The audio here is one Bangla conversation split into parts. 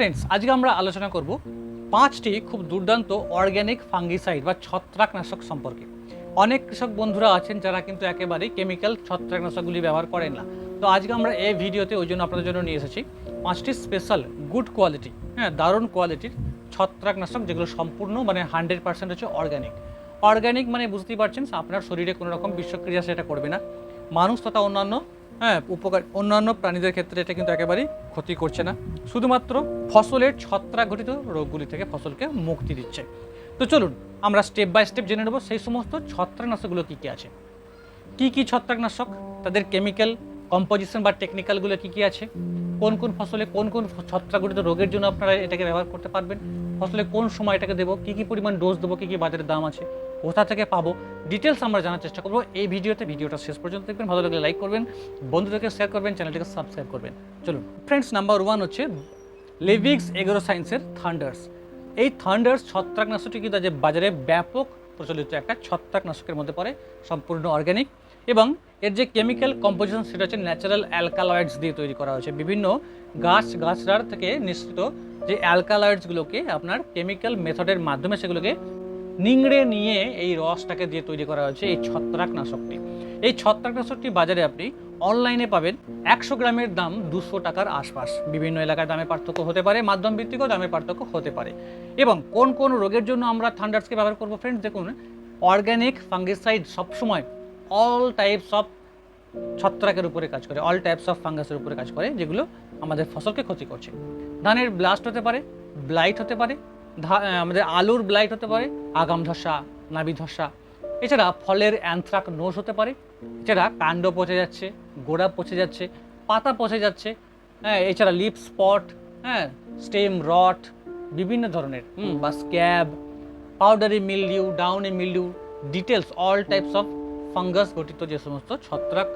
ফ্রেন্ডস আজকে আমরা আলোচনা করব পাঁচটি খুব দুর্দান্ত অর্গ্যানিক ফাঙ্গিসাইড বা ছত্রাকনাশক সম্পর্কে। অনেক কৃষক বন্ধুরা আছেন যারা কিন্তু একেবারেই কেমিক্যাল ছত্রাকনাশকগুলি ব্যবহার করেন না। তো আজকে আমরা এই ভিডিওতে ওই জন্য আপনাদের জন্য নিয়ে এসেছি পাঁচটি স্পেশাল গুড কোয়ালিটি হ্যাঁ দারুণ কোয়ালিটির ছত্রাকনাশক যেগুলো সম্পূর্ণ মানে হান্ড্রেড পার্সেন্ট হচ্ছে অর্গ্যানিক অর্গ্যানিক মানে বুঝতেই পারছেন, আপনার শরীরে কোনো রকম বিষক্রিয়া সেটা করবে না। মানুষ তথা অন্যান্য হ্যাঁ উপকার অন্যান্য প্রাণীদের ক্ষেত্রে এটা কিন্তু একেবারেই ক্ষতি করছে না। শুধুমাত্র ফসলের ছত্রাক ঘটিত রোগগুলি থেকে ফসলকে মুক্তি দিচ্ছে। তো চলুন, আমরা স্টেপ বাই স্টেপ জেনে নেব সেই সমস্ত ছত্রাকনাশকগুলো কী কী আছে। কি কি ছত্রাকনাশক? তাদের কেমিক্যাল কম্পোজিশন বা টেকনিক্যালগুলো কী কী আছে? কোন কোন ফসলে কোন কোন ছত্রাকঘটিত রোগের জন্য আপনারা এটাকে ব্যবহার করতে পারবেন? ফসলে কোন সময় এটাকে দেবো? কী কী পরিমাণ ডোজ দেবো? কী কী বাজারের দাম আছে? কোথা থেকে পাবো? ডিটেলস আমরা জানার চেষ্টা করব। এই ভিডিওতে ভিডিওটা শেষ পর্যন্ত দেখবেন। ভালো লাগলে লাইক করবেন, বন্ধুদেরকে শেয়ার করবেন চ্যানেলটিকে সাবস্ক্রাইব করবেন। চলুন। ফ্রেন্ডস নাম্বার ওয়ান হচ্ছে লিভিক্স এগ্রো সায়েন্সের থান্ডার্স এই থান্ডার্স ছত্রাকনাশকটি কিন্তু আজ বাজারে ব্যাপক প্রচলিত একটা ছত্রাকনাশকের মধ্যে পড়ে, সম্পূর্ণ অর্গ্যানিক এবং এর যে কেমিক্যাল কম্পোজিশন সেটা হচ্ছে ন্যাচারাল অ্যালকালয়েডস দিয়ে তৈরি করা হয়েছে। বিভিন্ন গাছ গাছড়ার থেকে নিঃসৃত যে অ্যালকালয়েডসগুলোকে আপনার কেমিক্যাল মেথডের মাধ্যমে সেগুলোকে নিংড়ে নিয়ে এই রসটাকে দিয়ে তৈরি করা হয়েছে এই ছত্রাকনাশকটি। এই ছত্রাকনাশকটি বাজারে আপনি অনলাইনে পাবেন। একশো গ্রামের দাম দুশো টাকার আশপাশ। বিভিন্ন এলাকার দামের পার্থক্য হতে পারে, মাধ্যম ভিত্তিকও দামের পার্থক্য হতে পারে। এবং কোন কোন রোগের জন্য আমরা থান্ডার্সকে ব্যবহার করব ফ্রেন্ডস দেখুন, অর্গ্যানিক ফাঙ্গিসাইড সবসময় অল টাইপস অফ ছত্রাকের উপরে কাজ করে অল টাইপস অফ ফাঙ্গাসের উপরে কাজ করে, যেগুলো আমাদের ফসলকে ক্ষতি করছে। ধানের ব্লাস্ট হতে পারে ব্লাইট হতে পারে আমাদের আলুর ব্লাইট হতে পারে, আগাম ধসা, নাবি ধসা। এছাড়া ফলের অ্যান্থ্রাক নোষ হতে পারে, এছাড়া কাণ্ড পচে যাচ্ছে, গোড়া পচে যাচ্ছে, পাতা পচে যাচ্ছে হ্যাঁ এছাড়া লিপ স্পট হ্যাঁ স্টেম রট বিভিন্ন ধরনের বা scab powdery mildew downy mildew details all types of fungus গঠিত যে সমস্ত ছত্রাক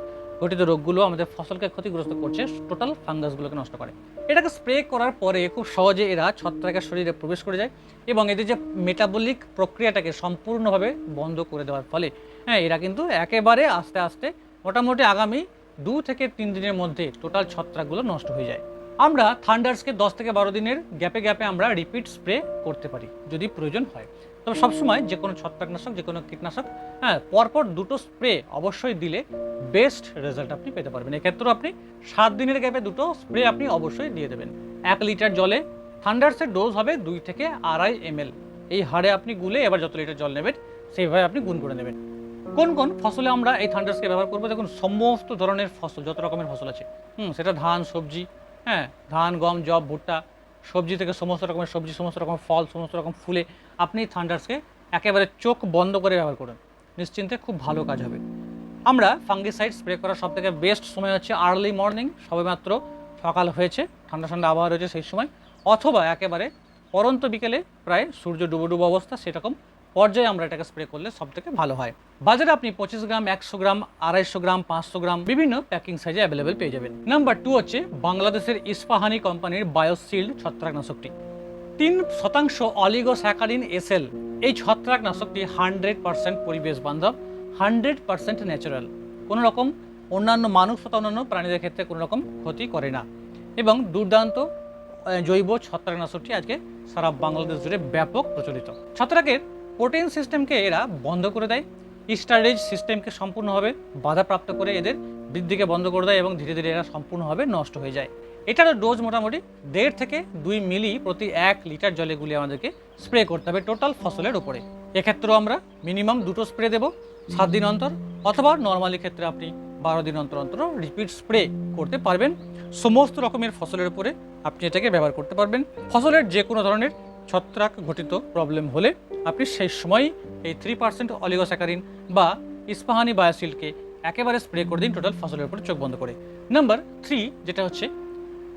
গঠিত রোগগুলো আমাদের ফসলকে ক্ষতিগ্রস্ত করছে টোটাল ফাঙ্গাসগুলোকে নষ্ট করে। এটাকে স্প্রে করার পরে খুব সহজে এরা ছত্রাকের শরীরে প্রবেশ করে যায় এবং এদের যে মেটাবলিক প্রক্রিয়াটাকে সম্পূর্ণভাবে বন্ধ করে দেওয়ার ফলে হ্যাঁ এরা কিন্তু একেবারে আস্তে আস্তে মোটামুটি আগামী দু থেকে তিন দিনের মধ্যে টোটাল ছত্রাকগুলো নষ্ট হয়ে যায়। আমরা থান্ডার্সকে দশ থেকে বারো দিনের গ্যাপে গ্যাপে আমরা রিপিট স্প্রে করতে পারি, যদি প্রয়োজন হয়। তবে সবসময় যে কোনো ছত্রাকনাশক, যে কোনো কীটনাশক হ্যাঁ পরপর দুটো স্প্রে অবশ্যই দিলে বেস্ট রেজাল্ট আপনি পেতে পারবেন। এক্ষেত্রেও আপনি সাত দিনের গ্যাপে দুটো স্প্রে আপনি অবশ্যই দিয়ে দেবেন। এক লিটার জলে থান্ডার্সের ডোজ হবে দুই থেকে আড়াই এম এই হারে আপনি গুলে এবার যত লিটার জল নেবেন, সেইভাবে আপনি গুণ করে নেবেন। কোন কোন ফসলে আমরা এই থান্ডার্সকে ব্যবহার করব? দেখুন, সমস্ত ধরনের ফসল, যত রকমের ফসল আছে। হুম, সেটা ধান, সবজি হ্যাঁ ধান, গম জব ভুট্টা, সবজি থেকে সমস্ত রকমের সবজি, সমস্ত রকম ফল, সমস্ত রকম ফুলে আপনি থান্ডার্সকে একেবারে চোখ বন্ধ করে ব্যবহার করুন। নিশ্চিন্তে খুব ভালো কাজ হবে। আমরা ফাঙ্গিসাইড স্প্রে করার সব থেকে বেস্ট সময় হচ্ছে আর্লি মর্নিং, সবেমাত্র সকাল হয়েছে, ঠান্ডা ঠান্ডা আবহাওয়া রয়েছে সেই সময়, অথবা একেবারে পরন্ত বিকেলে প্রায় সূর্য ডুবো ডুবো অবস্থা সেরকম পর্যায়ে আমরা এটাকে স্প্রে করলে সব থেকে ভালো হয়। বাজারে আপনি পঁচিশ গ্রাম, একশো গ্রাম, আড়াইশো গ্রাম, পাঁচশো গ্রাম বিভিন্ন প্যাকিং সাইজে অ্যাভেলেবেল পেয়ে যাবেন। নাম্বার টু হচ্ছে বাংলাদেশের ইস্পাহানি কোম্পানির বায়োসিল্ড ছত্রাকনাশকটি তিন শতাংশ অলিগো অলিগোস্যাকারিন এসএল, এই ছত্রাকনাশকটি হান্ড্রেড পার্সেন্ট পরিবেশ বান্ধব। Hundred percent natural. কোনো রকম অন্যান্য মানুষ তথা অন্যান্য প্রাণীদের ক্ষেত্রে কোনো রকম ক্ষতি করে না। এবং দুর্দান্ত জৈব ছত্রাকনাশকটি আজকে সারা বাংলাদেশ জুড়ে ব্যাপক প্রচলিত। ছত্রাকের প্রোটিন সিস্টেমকে এরা বন্ধ করে দেয় স্টারেজ সিস্টেমকে সম্পূর্ণভাবে বাধাপ্রাপ্ত করে এদের বৃদ্ধিকে বন্ধ করে দেয় এবং ধীরে ধীরে এরা সম্পূর্ণভাবে নষ্ট হয়ে যায়। এটারও ডোজ মোটামুটি দেড় থেকে দুই মিলি প্রতি এক লিটার জলে গুলিয়ে আমাদেরকে স্প্রে করতে হবে টোটাল ফসলের উপরে। এক্ষেত্রেও আমরা মিনিমাম দুটো স্প্রে দেবো। সাত দিন অন্তর অথবা নর্মালি ক্ষেত্রে আপনি বারো দিন অন্তর অন্তর রিপিট স্প্রে করতে পারবেন। সমস্ত রকমের ফসলের উপরে আপনি এটাকে ব্যবহার করতে পারবেন। ফসলের যে কোনো ধরনের ছত্রাক ঘটিত প্রবলেম হলে আপনি সেই সময়ই এই থ্রি পার্সেন্ট অলিগোস্যাকারিন বা ইস্পাহানি বায়োসিলকে একেবারে স্প্রে করে দিন টোটাল ফসলের উপরে চোখ বন্ধ করে। নাম্বার থ্রি যেটা হচ্ছে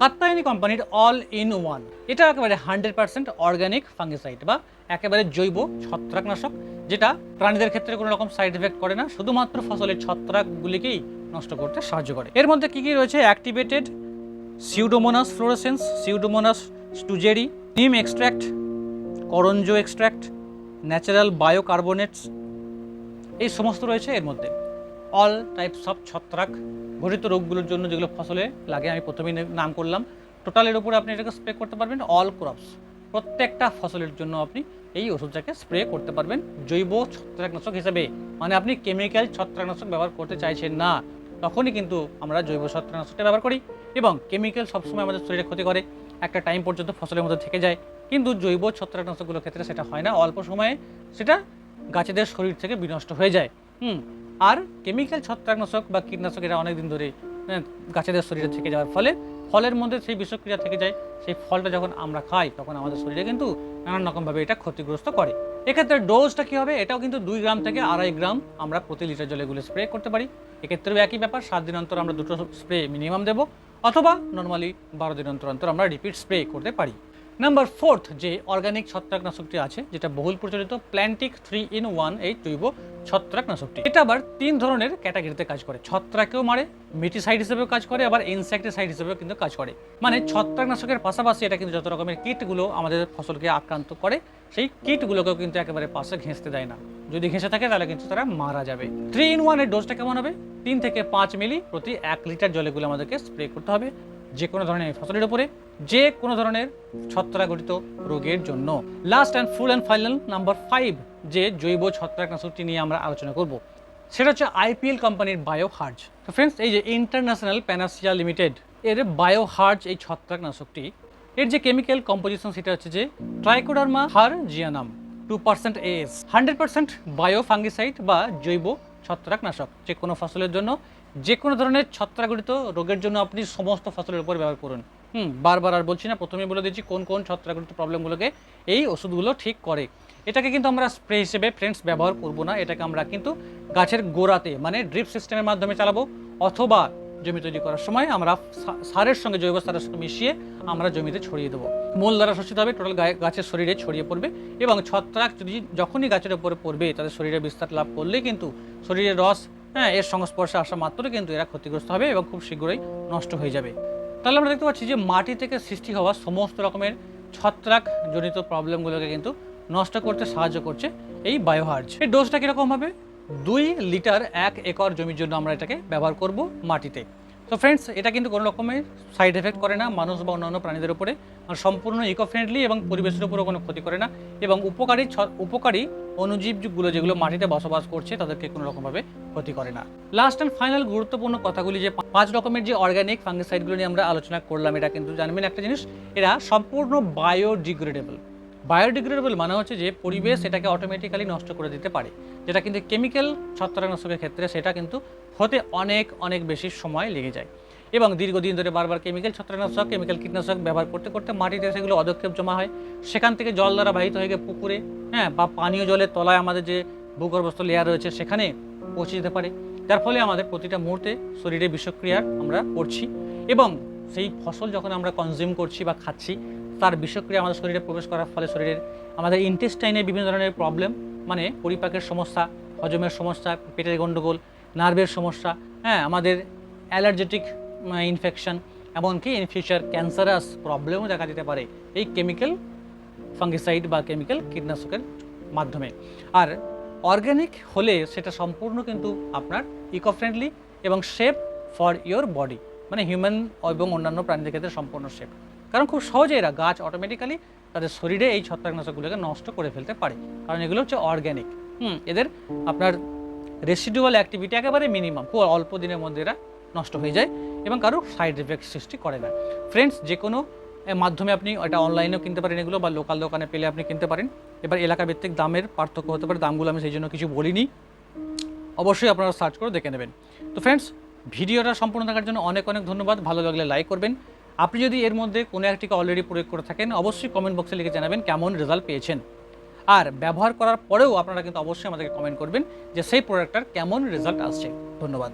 কাত্তায়নি কোম্পানির অল ইন ওয়ান এটা একেবারে হান্ড্রেড পার্সেন্ট অর্গ্যানিক ফাঙ্গিসাইড বা একেবারে জৈব ছত্রাকনাশক, যেটা প্রাণীদের ক্ষেত্রে কোনো রকম সাইড এফেক্ট করে না, শুধুমাত্র ফসলের ছত্রাকগুলিকেই নষ্ট করতে সাহায্য করে। এর মধ্যে কী কী রয়েছে? Activated pseudomonas fluorescens Pseudomonas stutzeri neem extract karanja extract natural biocarbonates এই সমস্ত রয়েছে এর মধ্যে। অল টাইপস অফ ছত্রাক ঘটিত রোগগুলোর জন্য যেগুলো ফসলে লাগে, আমি প্রথমেই নাম করলাম। টোটালের উপরে আপনি এটাকে স্প্রে করতে পারবেন অল ক্রপস প্রত্যেকটা ফসলের জন্য আপনি এই ওষুধটাকে স্প্রে করতে পারবেন জৈব ছত্রাকনাশক হিসেবে। মানে আপনি কেমিক্যাল ছত্রাকনাশক ব্যবহার করতে চাইছেন না, তখনই কিন্তু আমরা জৈব ছত্রাকনাশকটা ব্যবহার করি এবং কেমিক্যাল সবসময় আমাদের শরীরে ক্ষতি করে, একটা টাইম পর্যন্ত ফসলের মধ্যে থেকে যায়। কিন্তু জৈব ছত্রাকনাশকগুলোর ক্ষেত্রে সেটা হয় না, অল্প সময়ে সেটা গাছেদের শরীর থেকে বিনষ্ট হয়ে যায়। হুম আর কেমিক্যাল ছত্রাকনাশক বা কীটনাশক এরা অনেক দিন ধরে হ্যাঁ, গাছেদের শরীরে থেকে যাওয়ার ফলে ফলের মধ্যে সেই বিষক্রিয়া থেকে যায় সেই ফলটা যখন আমরা খাই তখন আমাদের শরীরে কিন্তু নানান রকমভাবে এটা ক্ষতিগ্রস্ত করে। এক্ষেত্রে ডোজটা কী হবে? এটাও কিন্তু দুই গ্রাম থেকে আড়াই গ্রাম আমরা প্রতি লিটার জলে গুলে স্প্রে করতে পারি। এক্ষেত্রেও একই ব্যাপার সাত দিন অন্তর আমরা দুটো স্প্রে মিনিমাম দেবো অথবা নর্মালি বারো দিন অন্তর অন্তর আমরা রিপিট স্প্রে করতে পারি। নাম্বার ফোর্থ যে অর্গানিক ছত্রাকনাশকটি আছে, যেটা বহুল প্রচলিত প্ল্যান্টিক থ্রি ইন ওয়ান এই জৈব ছত্রাকনাশকটি। এটা আবার তিন ধরনের ক্যাটাগরিতে কাজ করে। ছত্রাকেও মারে মিটিসাইড হিসেবেও কাজ করে, আবার ইনসেক্টিসাইড হিসেবেও কিন্তু কাজ করে। মানে ছত্রাকনাশকের পাশাপাশি এটা কিন্তু যত রকমের কীটগুলো আমাদের ফসলকে আক্রান্ত করে, সেই কীটগুলোকেও কিন্তু একেবারে পাশে ঘেঁষতে দেয় না। যদি ঘেঁষে থাকে, তাহলে কিন্তু তারা মারা যাবে। থ্রি ইন ওয়ানের ডোজটা কেমন হবে? তিন থেকে পাঁচ মিলি প্রতি এক লিটার জলেগুলো আমাদেরকে স্প্রে করতে হবে। যে কোনো ধরনের ফসলের উপরে, যে কোনো ধরনের ছত্রাকঘটিত রোগের জন্য। Last and full and final number five যে জৈব ছত্রাকনাশকটি নিয়ে আমরা আলোচনা করব, সেটা হচ্ছে আইপিএল কোম্পানির বায়ো হার্জ তো ফ্রেন্ডস এই যে ইন্টারন্যাশনাল প্যানাসিয়া লিমিটেড এর বায়ো হার্জ এই ছত্রাকনাশকটি, এর যে কেমিক্যাল কম্পোজিশন সেটা হচ্ছে যে trichoderma harzianum two percent S hundred percent bio fungicide বা জৈব ছত্রাকনাশক যে কোনো ফসলের জন্য। যে কোনো ধরনের ছত্রাকঘটিত রোগের জন্য আপনি সমস্ত ফসলের উপর ব্যবহার করুন। হুম, বারবার আর বলছি না প্রথমেই বলে দিচ্ছি কোন কোন ছত্রাকঘটিত প্রবলেমগুলোকে এই ওষুধগুলো ঠিক করে। এটাকে কিন্তু আমরা স্প্রে হিসেবে ফ্রেন্ডস ব্যবহার করব না, এটাকে আমরা কিন্তু গাছের গোড়াতে মানে ড্রিপ সিস্টেমের মাধ্যমে চালাবো। অথবা জমি তৈরি করার সময় আমরা সারের সঙ্গে জৈব সারের সঙ্গে মিশিয়ে আমরা জমিতে ছড়িয়ে দেবো। মূল দ্বারা শোষিত হবে টোটাল গাছের শরীরে ছড়িয়ে পড়বে এবং ছত্রাক যদি যখনই গাছের উপরে পড়বে, তাদের শরীরে বিস্তার লাভ করলে কিন্তু শরীরের রস হ্যাঁ এর সংস্পর্শে আসা মাত্রই কিন্তু এরা ক্ষতিগ্রস্ত হবে এবং খুব শীঘ্রই নষ্ট হয়ে যাবে। তাহলে আমরা দেখতে পাচ্ছি যে মাটি থেকে সৃষ্টি হওয়া সমস্ত রকমের ছত্রাক জনিত প্রবলেমগুলোকে কিন্তু নষ্ট করতে সাহায্য করছে এই বায়োহার্জ এই ডোজটা কীরকম হবে? দুই লিটার এক একর জমির জন্য আমরা এটাকে ব্যবহার করব মাটিতে। তো ফ্রেন্ডস এটা কিন্তু কোনো রকমের সাইড এফেক্ট করে না মানুষ বা অন্যান্য প্রাণীদের উপরে। আর সম্পূর্ণ ইকো ফ্রেন্ডলি এবং পরিবেশের উপরেও কোনো ক্ষতি করে না। এবং উপকারী উপকারী অণুজীবগুলো যেগুলো মাটিতে বসবাস করছে, তাদেরকে কোনো রকমভাবে ক্ষতি করে না। লাস্ট অ্যান্ড ফাইনাল গুরুত্বপূর্ণ কথাগুলি যে পাঁচ রকমের যে অর্গানিক ফাঙ্গিসাইডগুলো নিয়ে আমরা আলোচনা করলাম, এটা কিন্তু জানবেন একটা জিনিস, এরা সম্পূর্ণ বায়োডিগ্রেডেবল বায়োডিগ্রেডেবল মানে হচ্ছে যে পরিবেশ এটাকে অটোমেটিক্যালি নষ্ট করে দিতে পারে, যেটা কিন্তু কেমিক্যাল ছত্রাকনাশকের ক্ষেত্রে সেটা কিন্তু হতে অনেক অনেক বেশি সময় লেগে যায়। এবং দীর্ঘদিন ধরে বারবার কেমিক্যাল ছত্রাকনাশক কেমিক্যাল কীটনাশক ব্যবহার করতে করতে মাটিতে সেগুলো অদক্ষেপ জমা হয়। সেখান থেকে জল দ্বারা বাহিত হয়ে গিয়ে পুকুরে হ্যাঁ বা পানীয় জলের তলায় আমাদের যে ভূগর্ভস্থ লেয়ার রয়েছে, সেখানে পৌঁছে যেতে পারে। যার ফলে আমাদের প্রতিটা মুহূর্তে শরীরে বিষক্রিয়ার আমরা করছি এবং সেই ফসল যখন আমরা কনজিউম করছি বা খাচ্ছি, তার বিষক্রিয়া আমাদের শরীরে প্রবেশ করার ফলে শরীরের আমাদের ইন্টেস্টাইনে বিভিন্ন ধরনের প্রবলেম মানে পরিপাকের সমস্যা, হজমের সমস্যা, পেটের গণ্ডগোল নার্ভের সমস্যা হ্যাঁ আমাদের অ্যালার্জেটিক ইনফেকশন এমনকি ইন ফিউচার ক্যান্সারাস প্রবলেমও দেখা দিতে পারে এই কেমিক্যাল ফাঙ্গিসাইড বা কেমিক্যাল কীটনাশকের মাধ্যমে। আর অর্গ্যানিক হলে সেটা সম্পূর্ণ কিন্তু আপনার ইকো ফ্রেন্ডলি এবং সেফ ফর ইয়োর বডি মানে হিউম্যান এবং অন্যান্য প্রাণীদের ক্ষেত্রে সম্পূর্ণ সেফ কারণ খুব সহজে এরা গাছ অটোমেটিক্যালি তাদের শরীরে এই ছত্রাকনাশকগুলোকে নষ্ট করে ফেলতে পারে। কারণ এগুলো হচ্ছে অর্গ্যানিক হুম, এদের আপনার রেসিডুয়াল অ্যাক্টিভিটি একেবারে মিনিমাম খুব অল্প দিনের মধ্যে এরা নষ্ট হয়ে যায় এবং কারও সাইড এফেক্ট সৃষ্টি করে না। ফ্রেন্ডস যে কোনো মাধ্যমে আপনি এটা অনলাইনেও কিনতে পারেন এগুলো বা লোকাল দোকানে পেলে আপনি কিনতে পারেন। এবার এলাকা ভিত্তিক দামের পার্থক্য হতে পারে, দামগুলো আমি সেই জন্য কিছু বলিনি। অবশ্যই আপনারা সার্চ করে দেখে নেবেন। তো ফ্রেন্ডস ভিডিওটা সম্পূর্ণ থাকার জন্য অনেক অনেক ধন্যবাদ। ভালো লাগলে লাইক করবেন। আপনি যদি এর মধ্যে কোনো একটিকে অলরেডি প্রয়োগ করে থাকেন, অবশ্যই কমেন্ট বক্সে লিখে জানাবেন কেমন রেজাল্ট পেয়েছেন। আর ব্যবহার করার পরেও আপনারা কিন্তু অবশ্যই আমাদেরকে কমেন্ট করবেন যে সেই প্রোডাক্টটার কেমন রেজাল্ট আসছে। ধন্যবাদ।